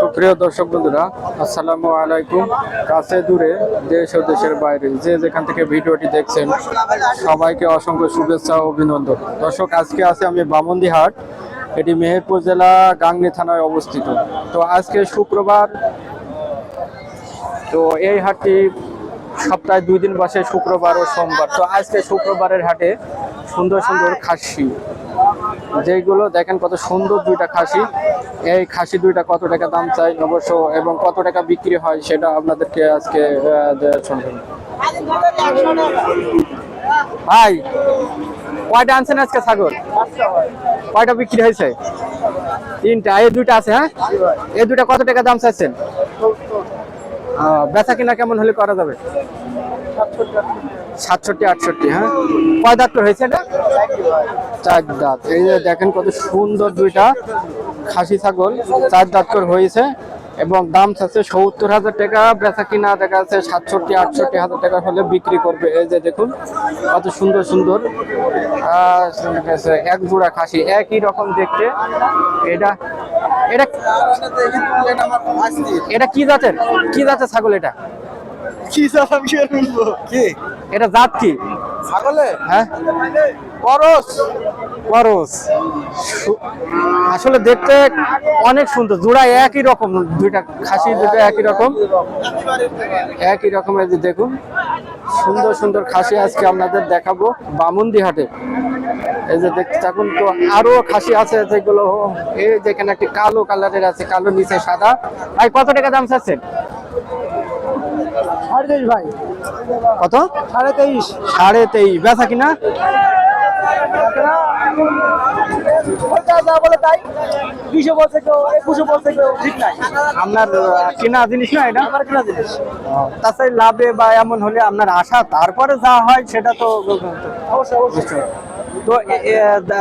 সুপ্রিয় দর্শক বন্ধুরা, আসসালামু আলাইকুম। কাছে দূরে দেশ ও দেশের বাইরে যে যেখান থেকে ভিডিওটি দেখছেন, সবাইকে অসংখ্য শুভেচ্ছা ও অভিনন্দন। দর্শক, আজকে আছে আমি বামন্দি হাট এটি মেহেরপুর জেলা, গাংনী থানায় অবস্থিত। তো আজকে শুক্রবার, তো এই হাটটি সপ্তাহে দুই দিন বসে শুক্রবার ও সোমবার। তো আজকে শুক্রবারের হাটে সুন্দর সুন্দর খাসি যেগুলো দেখেন কত সুন্দর দুইটা খাসি। এই খাসি দুইটা কত টাকা দাম চাই অবশ্য এবং কত টাকা বিক্রি হয় সেটা আপনাদেরকে আজকে শুনবেন ভাই, কয়টা আনছেন আজকে ছাগল? কয়টা বিক্রি হয়েছে? তিনটা। এই দুইটা আছে হ্যাঁ? এই দুইটা কত টাকা দাম চাইছেন? বেচা কিনা কেমন হলে করা যাবে? সাতষট্টি, আটষট্টি হ্যাঁ? কয় দাঁত হয়েছে এটা? চার দাঁত। এই যে দেখেন কত সুন্দর দুইটা খাসি ছাগল চার দাঁত করে হয়েছে এবং দাম চাচ্ছে সত্তর হাজার টাকা। বেচা কিনা দেখা যাচ্ছে সাতষট্টি আটষট্টি হাজার টাকা হলে বিক্রি করবে। এই যে দেখুন কত সুন্দর সুন্দর। এক জোড়া খাসি একই রকম দেখতে। এটা এটা এটা কি জাতের? কি জাতের ছাগল এটা? কি? এটা জাত কি? ছাগলে? হ্যাঁ। করস আসলে দেখতে অনেক সুন্দর। জোড়া একই রকম দুইটা খাসি দুটো একই রকম। একই রকমের যে দেখুন সুন্দর সুন্দর খাসি আজকে আপনাদের দেখাবো বামুন্দি হাটে। এই যে দেখতে থাকুন তো আরও খাসি আছে যেগুলো এই যেখানে একটি কালো কালারের আছে কালো নিচে সাদা। ভাই কত টাকা দাম চাচ্ছেন? সাড়ে তেইশ ভাই। কত? সাড়ে তেইশ। সাড়ে তেইশ। বেচা কিনা? বলে তাই বিশে বলছে কেউ একুশে বলছে কেউ ঠিক নাই আপনার কেনা জিনিস না এটা? আমার কিনা জিনিস তাছাড়া লাভে বা এমন হলে আপনার আশা তারপরে যা হয় সেটা তো অবশ্যই অবশ্যই তো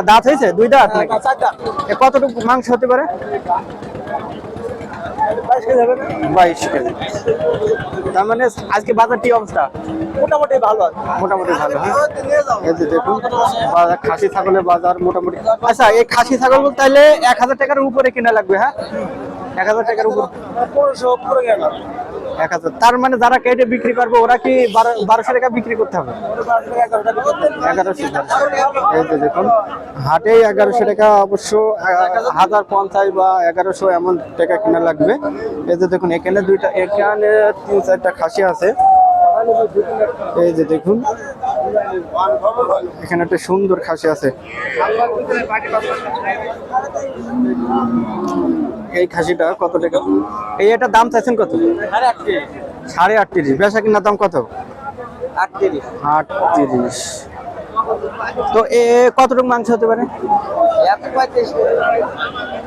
দাঁত হয়েছে? দুই দাঁত নাকি? চারটা কতটুকু মাংস হতে পারে? বাইশ কেজি তার মানে আজকে বাজারটি অবস্থা? মোটামুটি ভালো আছে। মোটামুটি ভালো হ্যাঁ। এই যে দেখুন বাজার খাসি ছাগলের বাজার মোটামুটি। আচ্ছা এই খাসি ছাগল তাহলে এক হাজার টাকার উপরে কিনা লাগবে হ্যাঁ? এক হাজার টাকার উপর। পনেরোশো পরে গেল এক হাজার। তার মানে যারা কেটে বিক্রি করবে, ওরা কি বারো- বারোশো টাকা বিক্রি করতে হবে? এই যে দেখুন হাটে এগারোশো টাকা অবশ্য হাজার পঞ্চাশ বা এগারোশো এমন টাকা কেনা লাগবে। এই যে দেখুন, এখানে দুইটা এখানে তিন চারটা খাসি আছে। এই যে দেখুন এখানে একটা সুন্দর খাসি আছে। এই খাসিটা কত টাকা? এই এটা দাম চাইছেন কত? সাড়ে আট আটত্রিশ বেচা কিনা দাম কত? আটত্রিশ আটত্রিশ তো এ কতটুকু মাংস হতে পারে?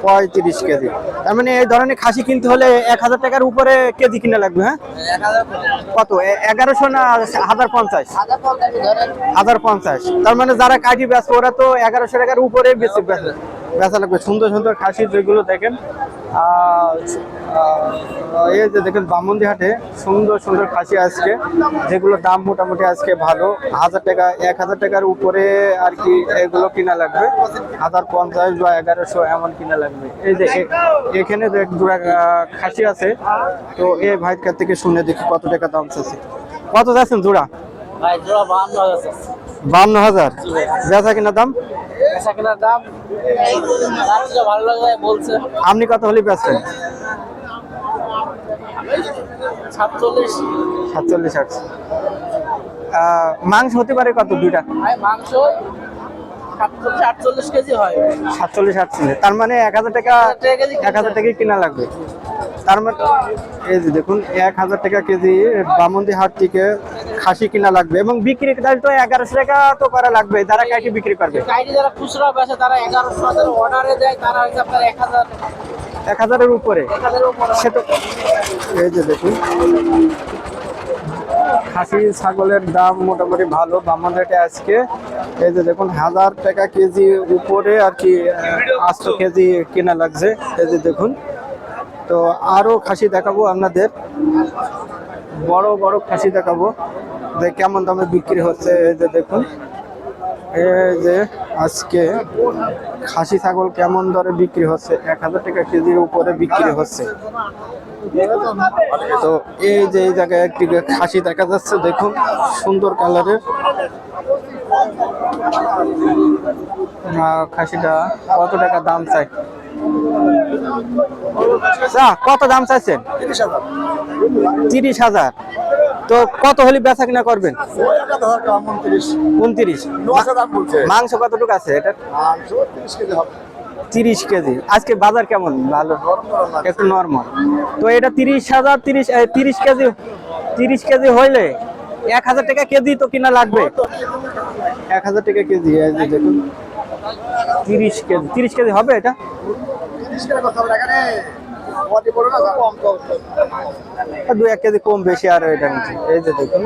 পঁয়ত্রিশ কেজি। তার মানে এই ধরনের খাসি কিনতে হলে এক হাজার টাকার উপরে কেজি কিনা লাগবে হ্যাঁ? কত? এগারোশো না হাজার পঞ্চাশ? হাজার পঞ্চাশ। তার মানে যারা কাঠি বেচবে ওরা তো এগারোশো টাকার উপরে বেশি বেচে লাগবে। সুন্দর সুন্দর খাসি যেগুলো দেখেন এই যে দেখেন বামন্দি হাটে সুন্দর সুন্দর খাসি আজকে যেগুলো দাম মোটামুটি আজকে ভালো। হাজার টাকা এক হাজার টাকার উপরে আর কি এগুলো কিনা লাগবে। হাজার পঞ্চাশ বা এগারোশো এমন কিনা লাগবে। এই যে এখানে এক জোড়া খাসি আছে তো এই ভাইয়ের কাছ থেকে শুনে দেখি কত টাকা দাম চাচ্ছে কত যাচ্ছেন জোড়া? বান্ন হাজার বেচা কিনা দাম? দাম ভালো লাগে বলছে। আপনি কত হলে বেচছেন সাতচল্লিশ। সাতচল্লিশ আটশো মাংস হতে পারে কত দুইটা? মাংস সাতচল্লিশ কেজি হয়। সাতচল্লিশ আটচল্লিশ। তার মানে এক হাজার টাকা এক হাজার টাকা কিনা লাগবে। তার মানে এই যে দেখুন এক হাজার টাকা কেজি বামন্দি হাট থেকে খাসি কিনা লাগবে। এবং বিক্রি তো এগারোশো টাকা তো করা লাগবে। যারা কাটি বিক্রি করবে। গাড়ি যারা খুচরা বেচে তারা এগারোশো অর্ডারে দেয়। তারা হচ্ছে আপনার এক হাজার এক হাজারের উপরে। এক সে তো এই যে দেখুন। খাসি ছাগলের দাম মোটামুটি ভালো, বামন রেটে আজকে। এই যে দেখুন, হাজার টাকা কেজি উপরে আর কি আটশো কেজি কেনা লাগছে। এই যে দেখুন। তো আরও খাসি দেখাবো আপনাদের। বড় বড় খাসি দেখাবো। যে কেমন দামে বিক্রি হচ্ছে, এই যে দেখুন। যে আজকে খাসি ছাগল কেমন দরে বিক্রি হচ্ছে? এক হাজার টাকা কেজির উপরে বিক্রি হচ্ছে। তো এই যে এই জায়গায় একটি খাসি দেখা যাচ্ছে, দেখুন, সুন্দর কালারের। খাসিটা কত টাকা দাম চাই? কত দাম চাইছেন? তিরিশ হাজার। তো কত হলে বেচা কিনা করবেন? উনত্রিশ। মাংস কতটুকু আছে? এটা তিরিশ কেজি। আজকে বাজার কেমন? ভালো। একটু নর্মাল তো এটা তিরিশ হাজার, তিরিশ তিরিশ কেজি তিরিশ কেজি হইলে এক হাজার টাকা কেজি তো কিনা লাগবে? এক হাজার টাকা কেজি দেখুন। তিরিশ কেজি। তিরিশ কেজি হবে এটা? দু এক কেজি কম বেশি আর এটা নিচে এই যে দেখুন